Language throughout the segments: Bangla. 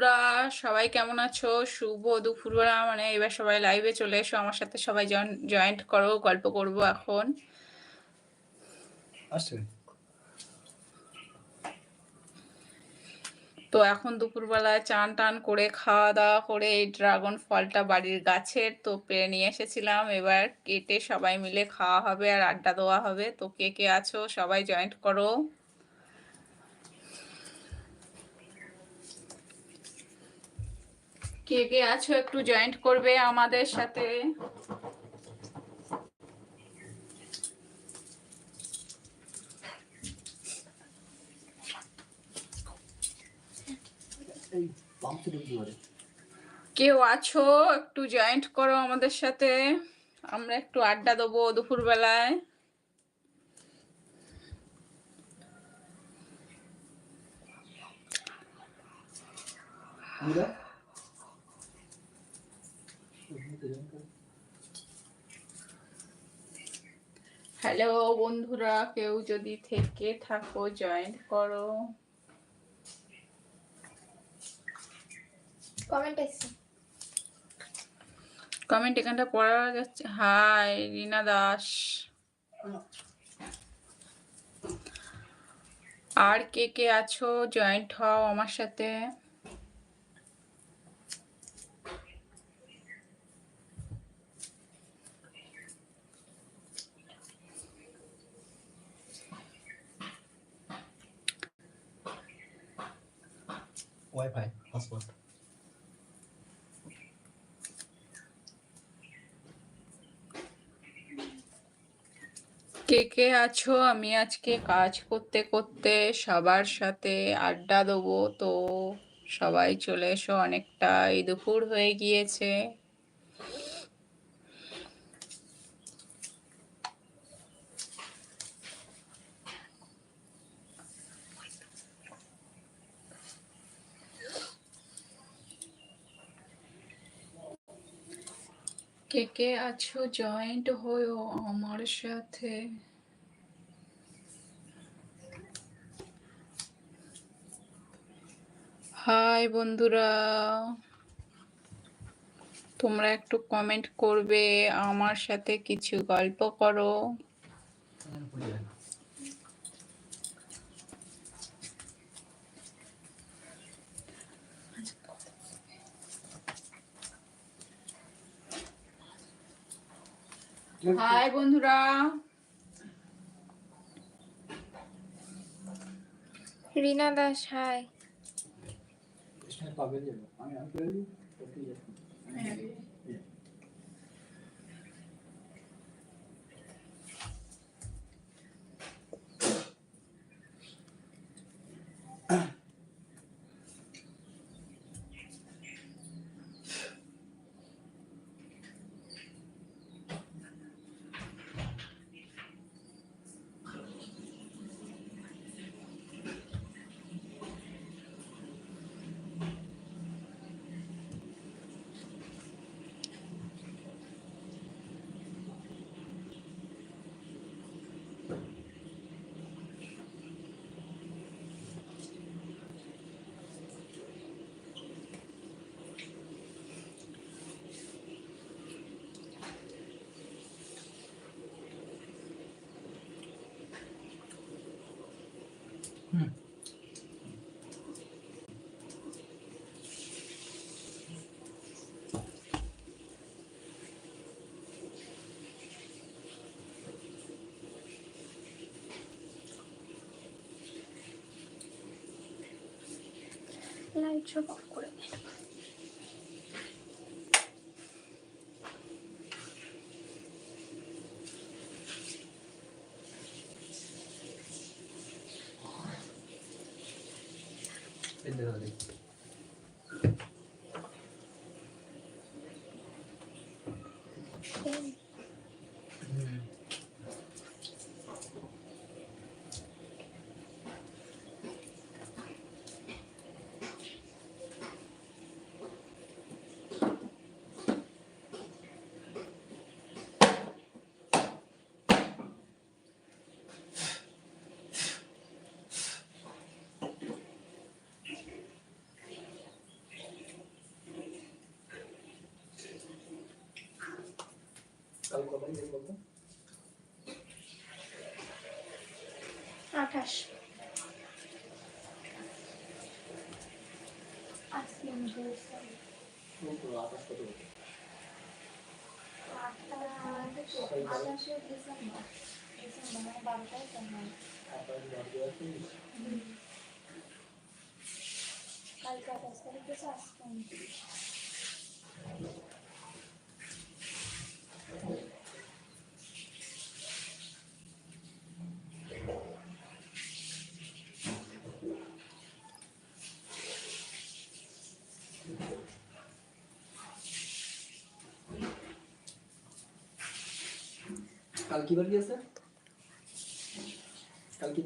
বন্ধুরা সবাই কেমন আছো? শুভ দুপুরবেলা মানে এবার সবাই লাইভে চলে এসো আমার সাথে সবাই জয়েন্ট করো গল্প করব এখন। তো এখন দুপুরবেলায় চান টান করে খাওয়া দাওয়া করে এই ড্রাগন ফলটা বাড়ির গাছের তো পেরে নিয়ে এসেছিলাম। এবার কেটে সবাই মিলে খাওয়া হবে আর আড্ডা দেওয়া হবে। তো কে কে আছো? সবাই জয়েন্ট করো। কে কে আছো একটু জয়েন্ট করবে আমাদের সাথে? কেউ আছো? একটু জয়েন্ট করো আমাদের সাথে। আমরা একটু আড্ডা দেবো দুপুরবেলায়। হ্যালো বন্ধুরা কেউ যদি থেকে থাকো জয়েন্ট করো। কমেন্ট কমেন্ট এখানটা পড়া যাচ্ছে হাই রিনা দাস। আর কে কে আছো? জয়েন্ট হও আমার সাথে। ওয়াইফাই হটস্পট কে কে আছো? আমি আজকে কাজ করতে করতে সবার সাথে আড্ডা দেবো। তো সবাই চলে এসো, অনেকটাই দুপুর হয়ে গিয়েছে। কে আছো? জয়েন্ট হয়েও আমার সাথে। হাই বন্ধুরা। তোমরা একটু কমেন্ট করবে, আমার সাথে কিছু গল্প করো। হাই বন্ধুরা রিনা দাস হাই পাবেন আমি আমি la çok okurum benim. কাল কত তারিখ বলতো? আঠাশ। আকাশ কত আঠাশে ডিসেম্বর। ডিসেম্বর বারোটায় হয় আকাশ কালকে আঠাশ তারিখ আজকে উনত্রিশ কাল কি বার কি আছে কাল কি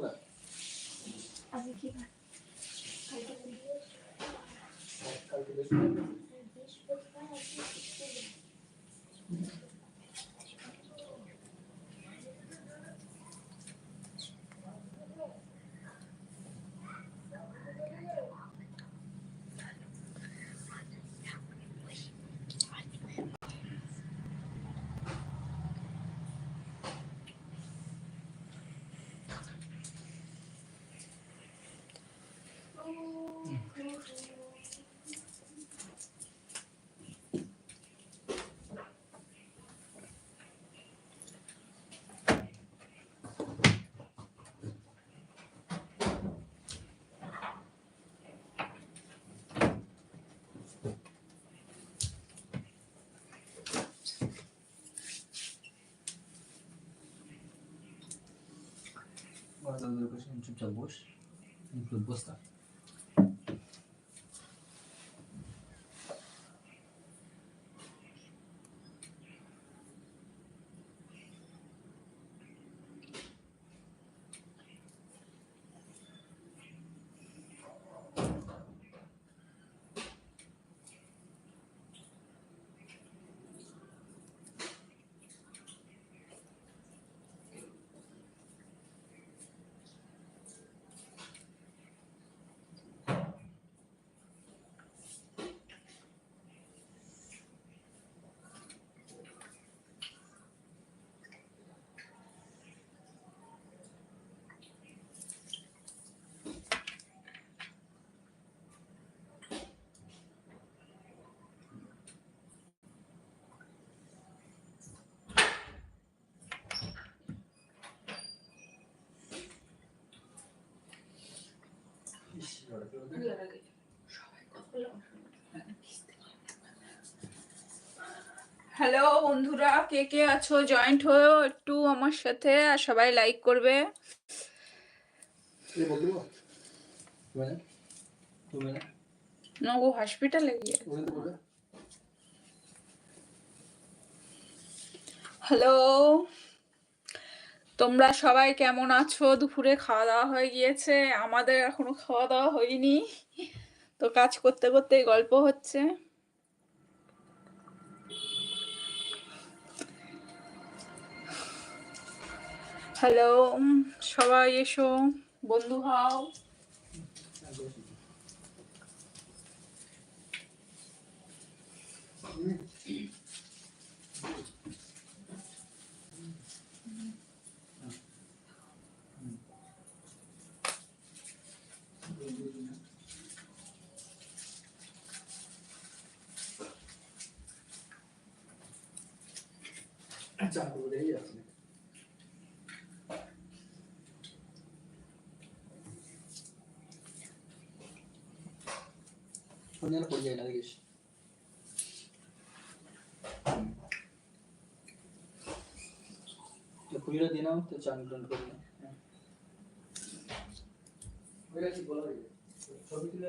Guarda dove così non c'è il bush. Hello বন্ধুরা কে কে আছো? জয়েন্ট হয়ে একটু আমার সাথে আর সবাই লাইক করবে। নগো হসপিটালে গিয়ে হ্যালো। তোমরা সবাই কেমন আছো? দুপুরে খাওয়া দাওয়া হয়ে গিয়েছে। আমাদের এখনও খাওয়া দাওয়া হয়নি। তো কাজ করতে করতেই গল্প হচ্ছে। হ্যালো সবাই এসো। বন্ধু হও। चार চার করব দেখি আসলে সন্ধ্যাটা তো চান টান করি না ওইটা কি বলা যায় ছবি তুলে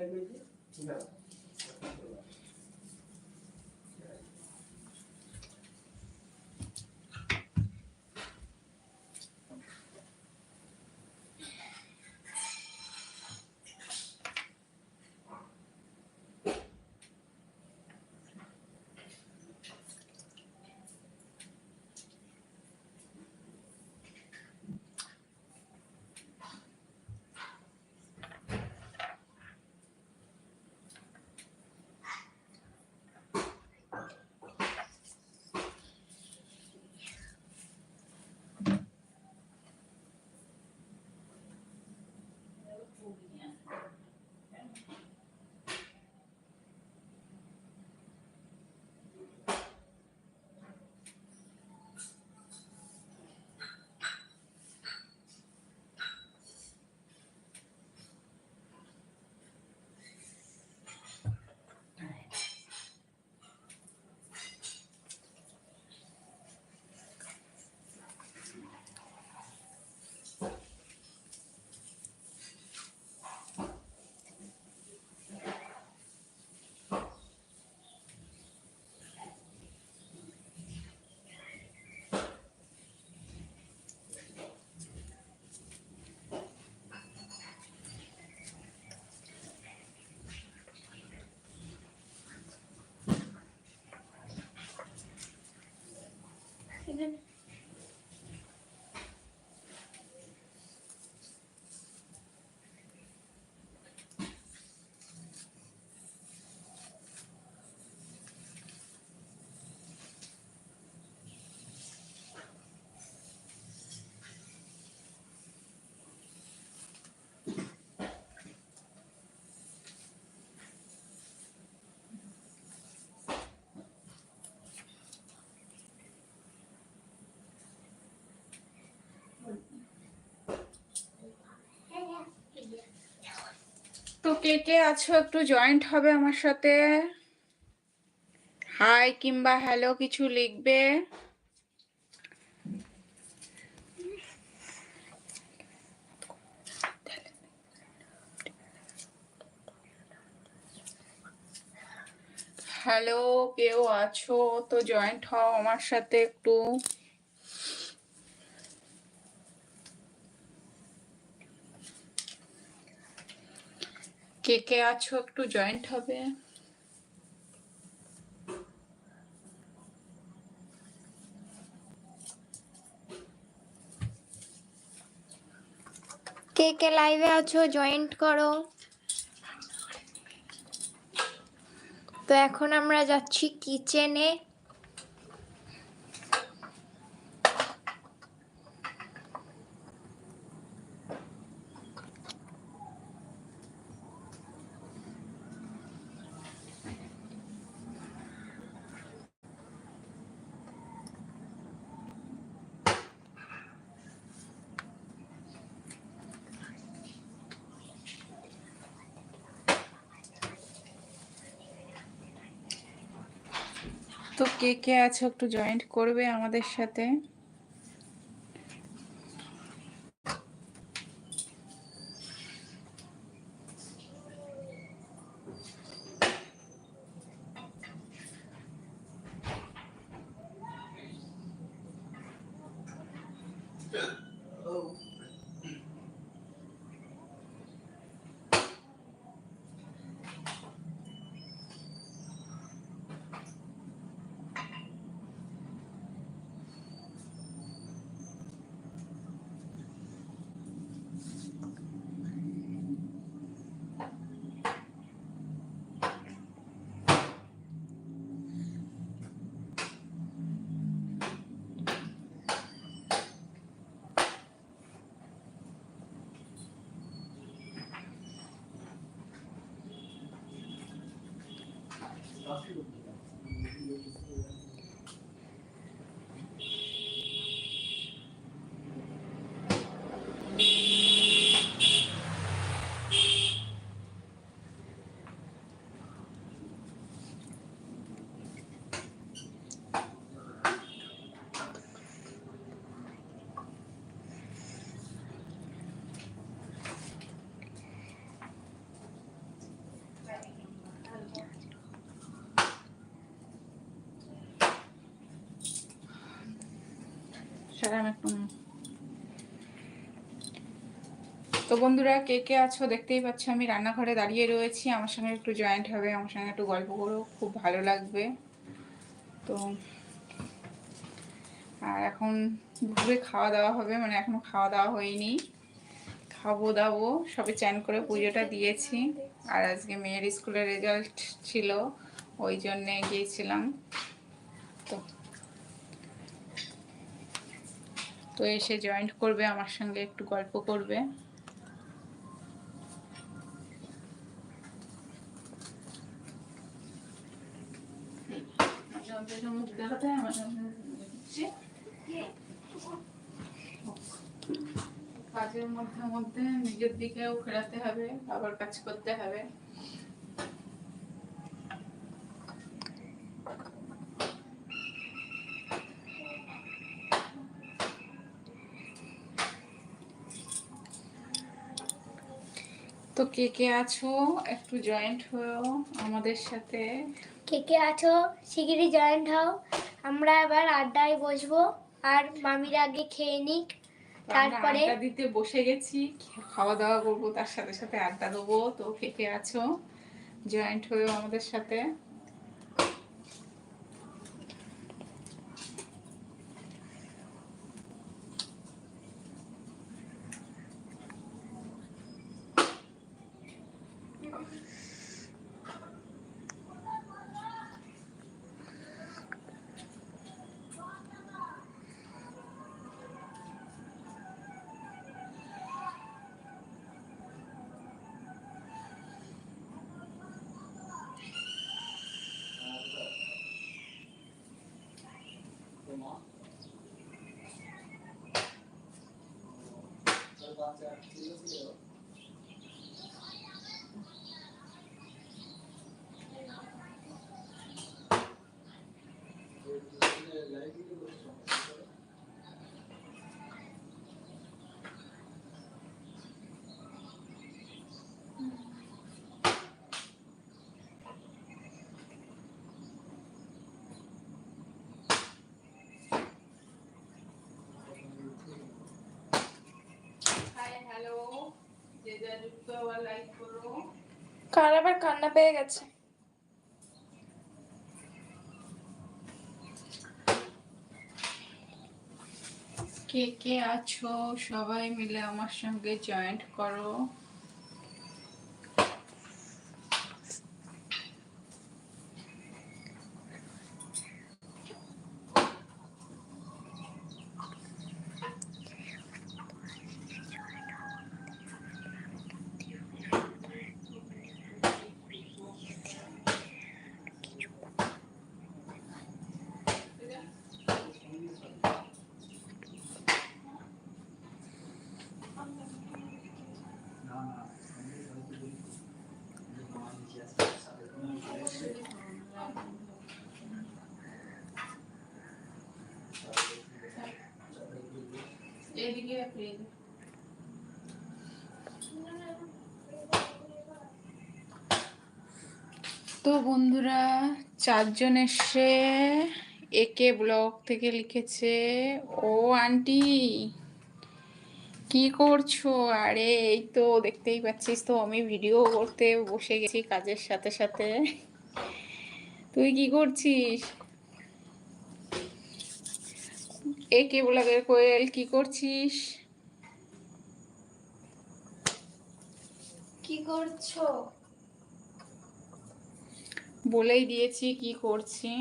izlemişsiniz. তো কে কে আছো? একটু জয়েন্ট হবে আমার সাথে। হাই কিংবা হ্যালো কিছু লিখবে? হ্যালো কেউ আছো? তো জয়েন্ট হও আমার সাথে একটু। কে কে আছো একটু জয়েন্ট হবে? কে কে লাইভে আছো? জয়েন্ট করো। তো এখন আমরা যাচ্ছি কিচেনে তো কে কে আছো একটু জয়েন্ট করবে আমাদের সাথে? 家具都没，সালাম একটু তো বন্ধুরা, কে কে আছো দেখতেই পাচ্ছ, আমি রান্নাঘরে দাঁড়িয়ে রয়েছি। আমার সঙ্গে একটু জয়েন্ট হবে, আমার সঙ্গে একটু গল্প করো খুব ভালো লাগবে। তো আর এখন দুপুরে খাওয়া দাওয়া হবে মানে এখনও খাওয়া দাওয়া হয়নি। খাব দাবো, সবে চ্যান করে পুজোটা দিয়েছি। আর আজকে মেয়ের স্কুলের রেজাল্ট ছিল, ওই জন্যে গিয়েছিলাম। তো তো এসে জয়েন্ট করবে, আমার সঙ্গে একটু গল্প করবে। কাজের মধ্যে মধ্যে নিজের দিকেও ফেরাতে হবে, আবার কাজ করতে হবে। তো কে কে আছো? একটু জয়েন্ট হও আমাদের সাথে। কে কে আছো? শিগগিরই জয়েন্ট হও। আমরা এবার আড্ডায় বসবো। আর মামির আগে খেয়ে নিক। তারপরে আড্ডা দিতে বসে গেছি। খাওয়া দাওয়া করব তার সাথে সাথে আড্ডা দেবো। তো কে কে আছো? জয়েন্ট হয়েও আমাদের সাথে। 맞아요. 읽으세요. 오늘 라이브로 좀. হ্যালো যে যা যুক্ত আবার লাইক করো। কার আবার কান্না পেয়ে গেছে? কে কে আছো? সবাই মিলে আমার সঙ্গে জয়েন্ট করো না না আমি হয়তো বলি যে তোমার নিচে আছে সাথে কোনো নিচে আছে। এদিকে তো বন্ধুরা, চারজন এসে একে ব্লগ থেকে লিখেছে, ও আন্টি, কি করছ? আরে, এই তো দেখতেই পাচ্ছিস তো, আমি ভিডিও করতে বসে গেছি কাজের সাথে সাথে। তুই কি করছিস? একে ব্লগের কোয়েল কি করছিস? কি করছ? বলেই দিয়েছি কি করছি।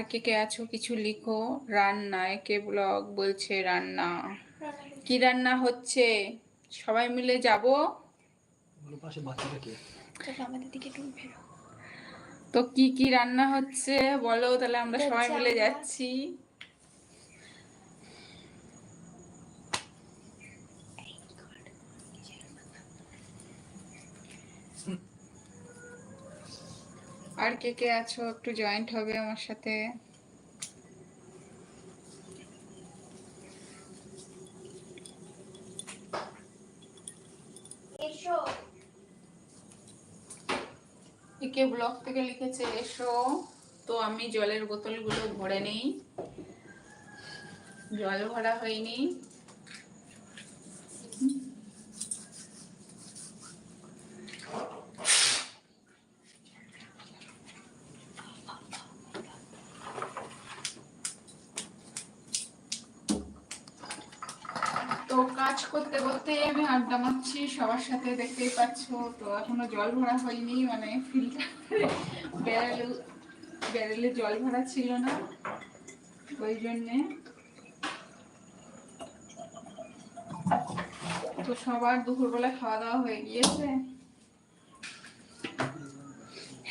আর কে কে আছো? কিছু লিখো। রান্না একে ব্লগ বলছে রান্না। কি রান্না হচ্ছে? সবাই মিলে যাব। তো কি কি রান্না হচ্ছে? বলো তাহলে আমরা সবাই মিলে যাচ্ছি। আর কে কে আছো? একটু জয়েন্ট হবে আমার সাথে। এসো। একে ব্লক থেকে লিখেছে এসো। তো আমি জলের বোতলগুলো ভরে নেই। জল ভরা হয়নি তো কাজ করতে আমি আড্ডা মারছি, সবার সাথে দেখতেই পাচ্ছ। তো এখনও জল ভরা হয়নি মানে ব্যারেলে জল ভরা ছিল না, ওই জন্যে। তো সবার দুপুরবেলা খাওয়া দাওয়া হয়ে গিয়েছে?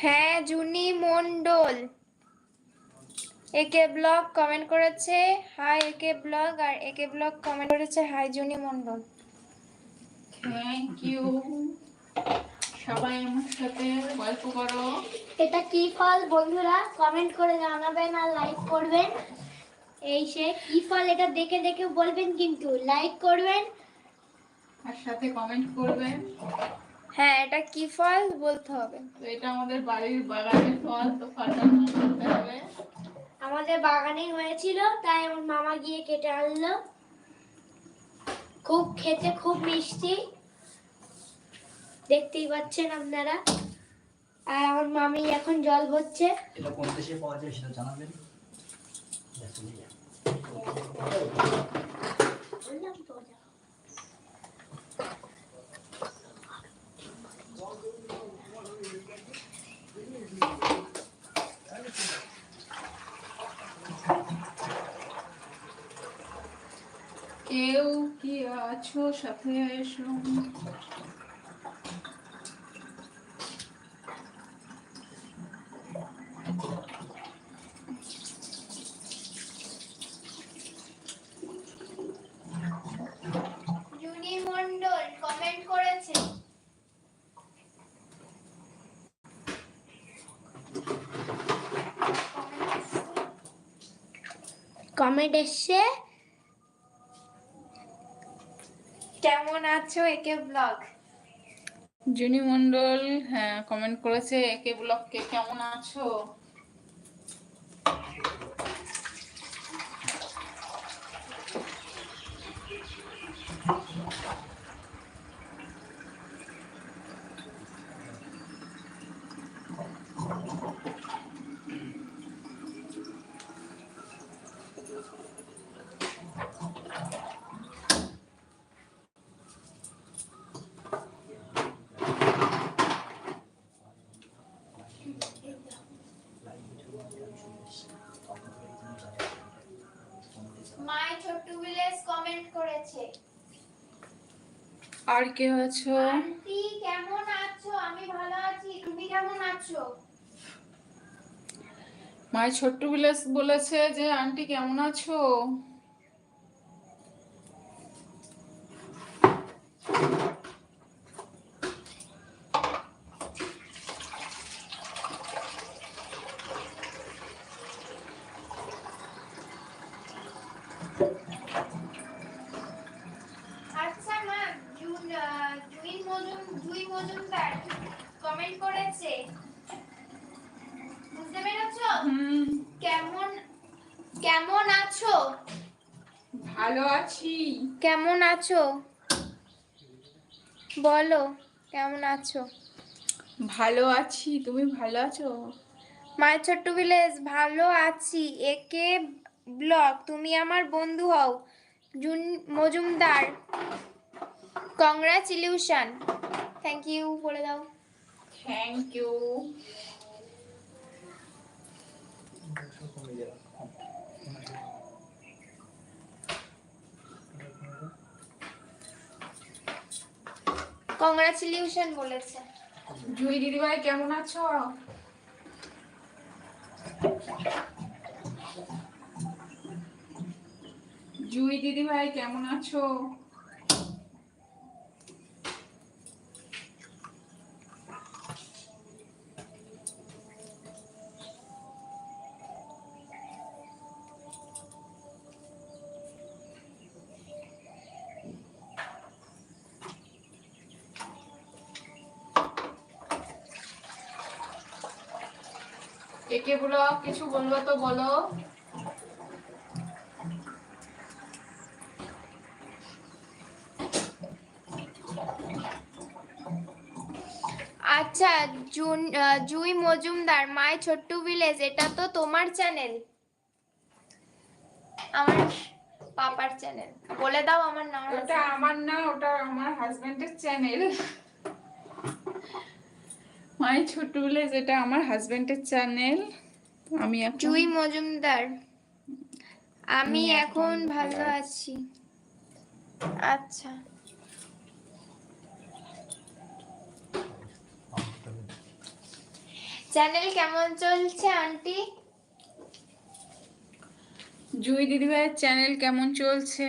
হ্যাঁ Juni Mondal A K blog comment করেছে। হাই একে ব্লগ আর একে ব্লগ কমেন্ট করেছে। Hi Juni Mondal thank you সবাই আমার সাথে গল্প করো। এটা কি ফল? বন্ধুরা কমেন্ট করে জানাবেন আর লাইক করবেন। এই সে কি ফল? এটা দেখে দেখে বলবেন কিন্তু। লাইক করবেন। আর সাথে কমেন্ট করবেন। হ্যাঁ এটা কি ফল? বলতে হবে। তো এটা আমাদের বাড়ির বাগানের ফল তো ফলটা করতে হবে। আমাদের বাগানেই হয়েছিল তাই আমার মামা গিয়ে কেটে আনলো। খুব খেতে খুব মিষ্টি। দেখতেই পাচ্ছেন আপনারা। আর আমার মামি এখন জল ভরছে। পাওয়া যায় সেটা জানাবেন ব্যাস, হয়ে গেল। বললাম তো যাও। কেউ কি আছো সাথে এসো। জুনি মন্ডল কমেন্ট করেছে। কমেন্ট এসছে কেমন আছো একে ব্লগ? জুনি মন্ডল হ্যাঁ কমেন্ট করেছে একে ব্লককে কেমন আছো মাই ছোট্ট ভিলেজ করেছে আর কে আছো? আন্টি কেমন আছো? আমি ভালো আছি। তুমি কেমন আছো? মাই ছোট্ট ভিলেজ বলেছে যে আন্টি কেমন আছো আচ্ছা মা জুন আহ, জুই জুই মজুমদার কমেন্ট করেছে। বুঝতে পেরেছ? কেমন কেমন আছো? ভালো আছি। কেমন আছো? বলো কেমন আছো? ভালো আছি। তুমি ভালো আছো? মায়ের ছোট্ট ভিলেজ ভালো আছি। একে ব্লগ তুমি আমার বন্ধু হও। Jun Majumdar congratulation thank you বলে দাও। থ্যাংক ইউ কংগ্রাচুলেশন বলেছে। জুই দিদিভাই কেমন আছো? জুই দিদিভাই কেমন আছো? বলো কিছু বলব তো বলো। আচ্ছা জুন জুই মজুমদার মাই ছোট্ট ভিলেজ এটা তো তোমার চ্যানেল আমার পাপার চ্যানেল বলে দাও আমার নাম ওটা আমার না ওটা আমার হাজবেন্ডের চ্যানেল মাই ছোট বলে যেটা আমার হাজবেন্ডের চ্যানেল আমি এখন জুই মজুমদার। আমি এখন ভালো আছি। আচ্ছা। চ্যানেল কেমন চলছে আন্টি? জুই দিদিভাইয়ের চ্যানেল কেমন চলছে?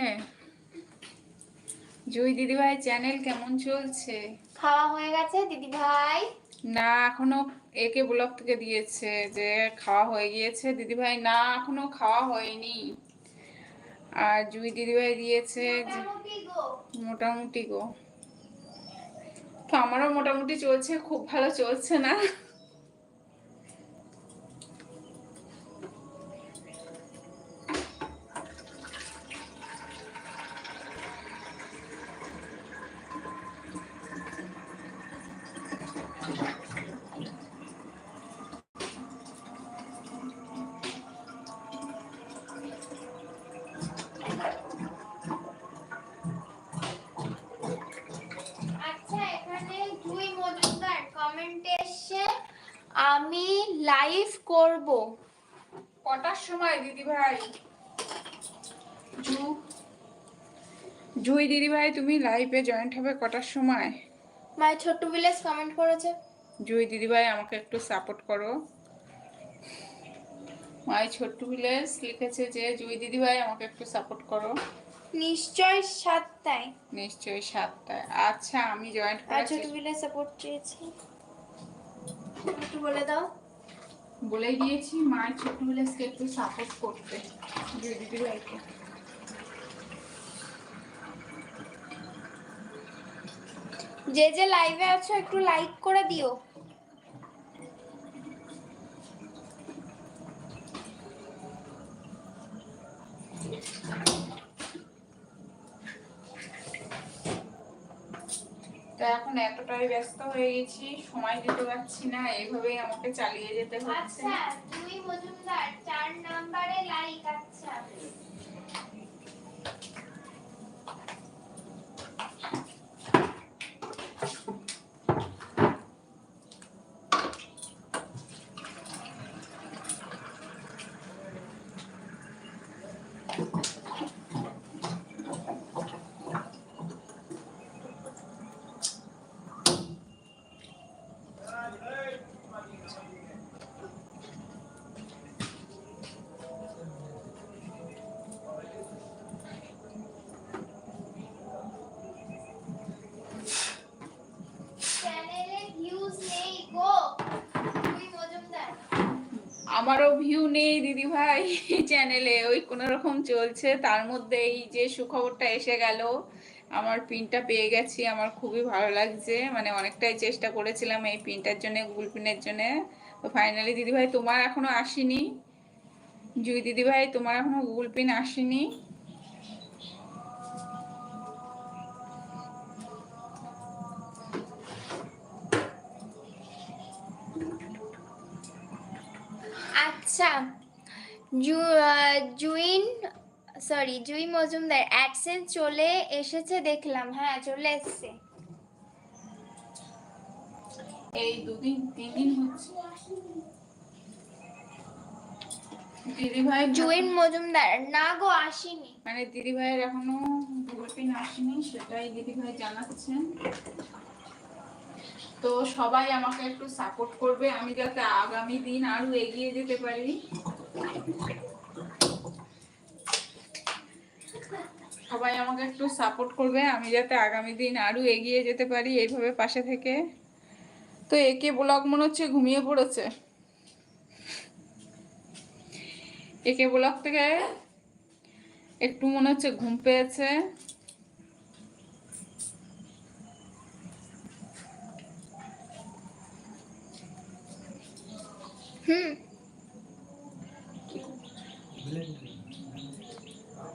জুই দিদিভাই চ্যানেল কেমন চলছে? খাওয়া হয়ে গেছে দিদি ভাই না এখনও একে ব্লক থেকে দিয়েছে যে খাওয়া হয়ে গিয়েছে। দিদিভাই না এখনও খাওয়া হয়নি। আর জুই দিদিভাই দিয়েছে মোটামুটি গো। তো আমারও মোটামুটি চলছে খুব ভালো চলছে না? জু। জুই দিদিভাই তুমি লাইভে জয়েন্ট হবে কটার সময়? মাই ছোট্ট ভিলেজ কমেন্ট করেছে। জুই দিদিভাই আমাকে একটু সাপোর্ট করো। মাই ছোট্ট ভিলেজ লিখেছে যে জুই দিদিভাই আমাকে একটু সাপোর্ট করো। নিশ্চয় সাতটায়। নিশ্চয়ই সাতটায়। আচ্ছা আমি জয়েন্ট আর ছোট্ট ছোট ভিলেজ সাপোর্ট চেয়েছি। একটু বলে দাও। বলে দিয়েছি মার ছোট হলে একটু সাপোর্ট করতে ভাইকে। যে যে লাইভে আছো একটু লাইক করে দিও। এখন এতটাই ব্যস্ত হয়ে গেছি সময় দিতে পারছি না, এইভাবেই আমাকে চালিয়ে যেতে হচ্ছে। আচ্ছা তুমি মজুমদার, চার নম্বরে লাইক আচ্ছা। চ্যানেলে ওই কোনো রকম চলছে, তার মধ্যে এই যে সুখবরটা এসে গেল, আমার পিনটা পেয়ে গেছি, আমার খুবই ভালো লাগছে মানে অনেকটাই চেষ্টা করেছিলাম এই পিনটার জন্য গুগল পিনের জন্য। তো ফাইনালি দিদি ভাই তোমার এখনও আসেনি। জুই দিদি ভাই তোমার এখনও গুগল পিন আসেনি। আচ্ছা। জুইন সরি জুই মজুমদার অ্যাডসেন্স চলে এসেছে দেখলাম। হ্যাঁ চলে এসেছে। এই দুদিন তিন দিন হচ্ছে। দিদি ভাই জুইন মজুমদার না গো আসেনি। মানে দিদি ভাইয়ের এখনও গুগল পিন আসেনি সেটাই দিদি ভাই জানাচ্ছেন। তো সবাই আমাকে একটু সাপোর্ট করবে আমি যাতে আগামী দিন আরও এগিয়ে যেতে পারি। সবাই আমাকে একটু সাপোর্ট করবে, আমি যাতে আগামী দিন আরও এগিয়ে যেতে পারি এইভাবে পাশে থেকে। তো একে ব্লগ মনে হচ্ছে ঘুমিয়ে পড়েছে। একে ব্লগ থেকে একটু মনে হচ্ছে ঘুম পেয়েছে। হুম। leerla.